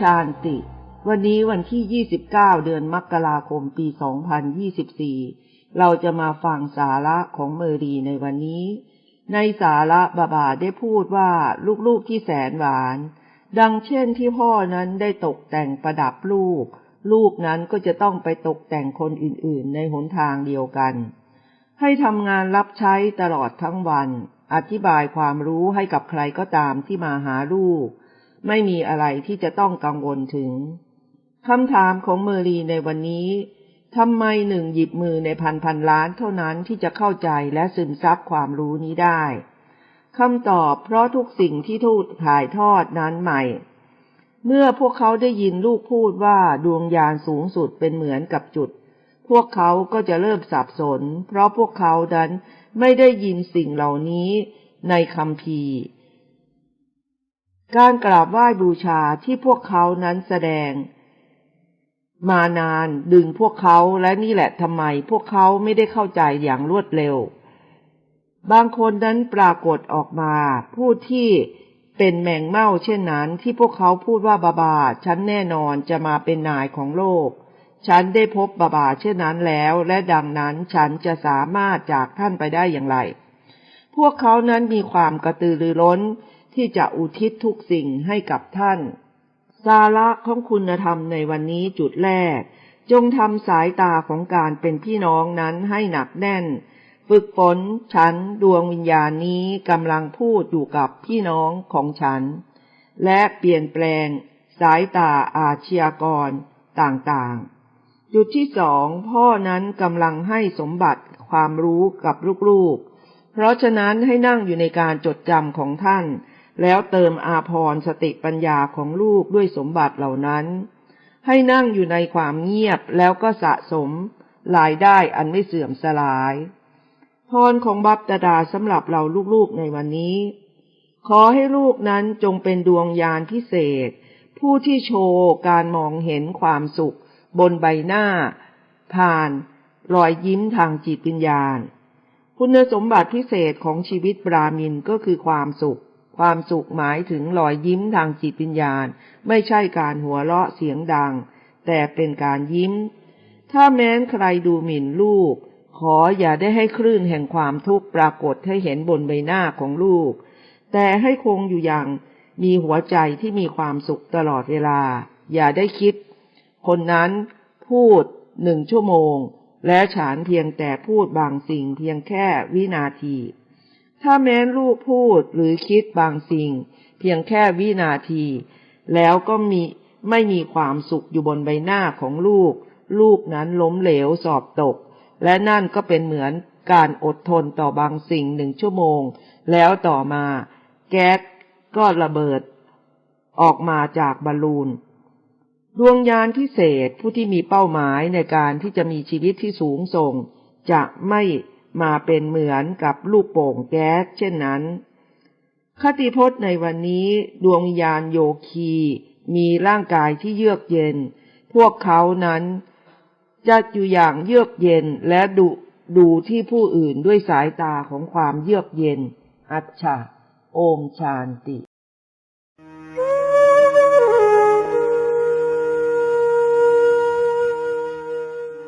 ชานติ วันนี้วันที่ 29 เดือนมกราคม ปี 2024 เราจะมาฟังสาระของเมรีในวันนี้ ในสาระบาบาได้พูดว่าลูกๆที่แสนหวาน ดังเช่นที่พ่อนั้นได้ตกแต่งประดับลูก ลูกนั้นก็จะต้องไปตกแต่งคนอื่นๆ ในหนทางเดียวกัน ให้ทำงานรับใช้ตลอดทั้งวัน อธิบายความรู้ให้กับใครก็ตามที่มาหาลูก ไม่มีอะไรที่จะต้องกังวลถึงคำถามของเมอรีในวันนี้ทำไมหนึ่งหยิบมือในพันพันล้านเท่านั้นที่จะเข้าใจและซึมซับความรู้นี้ได้คำตอบเพราะทุกสิ่งที่ทูตถ่ายทอดนั้นใหม่ เมื่อพวกเขาได้ยินลูกพูดว่าดวงยานสูงสุดเป็นเหมือนกับจุด พวกเขาก็จะเริ่มสับสน เพราะพวกเขาดันไม่ได้ยินสิ่งเหล่านี้ในคำพี การกราบไหว้บูชาที่พวกเขานั้นแสดง มานานดึงพวกเขาและนี่แหละทำไมพวกเขาไม่ได้เข้าใจอย่างรวดเร็ว บางคนนั้นปรากฏออกมาพูดที่เป็นแมงเม่าเช่นนั้นที่พวกเขาพูดว่าบาบา ฉันแน่นอนจะมาเป็นนายของโลก ฉันได้พบบาบาเช่นนั้นแล้ว และดังนั้นฉันจะสามารถจากท่านไปได้อย่างไร พวกเขานั้นมีความกระตือรือร้น ที่จะอุทิศทุกสิ่งให้กับท่าน สาระของคุณธรรมในวันนี้จุดแรก จงทำสายตาของการเป็นพี่น้องนั้นให้หนักแน่น ฝึกฝนฉันดวงวิญญาณนี้กำลังพูดอยู่กับพี่น้องของฉัน และเปลี่ยนแปลง สายตาอาชญากรต่างๆ จุดที่สองพ่อนั้นกำลังให้สมบัติความรู้กับลูกๆ เพราะฉะนั้นให้นั่งอยู่ในการจดจำของท่าน แล้วเติมอาพรสติปัญญาของลูกด้วยสมบัติเหล่านั้น ให้นั่งอยู่ในความเงียบแล้วก็สะสมรายได้อันไม่เสื่อมสลาย พรของบัพตดาสำหรับเราลูกๆในวันนี้ ขอให้ลูกนั้นจงเป็นดวงยานพิเศษ ผู้ที่โชว์การมองเห็นความสุข บนใบหน้า ผ่าน รอยยิ้มทางจิตวิญญาณ คุณสมบัติพิเศษของชีวิตบรามินก็คือความสุข ความสุขหมายถึงรอยยิ้มทางจิตวิญญาณ ไม่ใช่การหัวเราะเสียงดัง แต่เป็นการยิ้ม ถ้าแม้นใครดูหมิ่นลูก ขออย่าได้ให้คลื่นแห่งความทุกข์ปรากฏให้เห็นบนใบหน้าของลูก แต่ให้คงอยู่อย่างมีหัวใจที่มีความสุขตลอดเวลา อย่าได้คิด คนนั้นพูดหนึ่งชั่วโมง และฉานเพียงแต่พูดบางสิ่งเพียงแค่วินาที ถ้าแม้นลูกพูดหรือคิดบางสิ่ง เพียงแค่วินาที แล้วก็มีไม่มีความสุขอยู่บนใบหน้าของลูก ลูกนั้นล้มเหลวสอบตก และนั่นก็เป็นเหมือนการอดทนต่อบางสิ่งหนึ่งชั่วโมง แล้วต่อมา แก๊สก็ระเบิด ออกมาจากบอลลูนดวงยานพิเศษผู้ที่มีเป้าหมายในการที่จะมีชีวิตที่สูงส่ง จะไม่ มาเป็นเหมือนกับลูกโป่งแก๊สเช่นนั้น คติพจน์ในวันนี้ดวงวิญญาณโยคี มีร่างกายที่เยือกเย็น พวกเขานั้น จะอยู่อย่างเยือกเย็นและดูดูที่ผู้อื่นด้วยสายตาของความเยือกเย็น อัจฉาโอมชานติ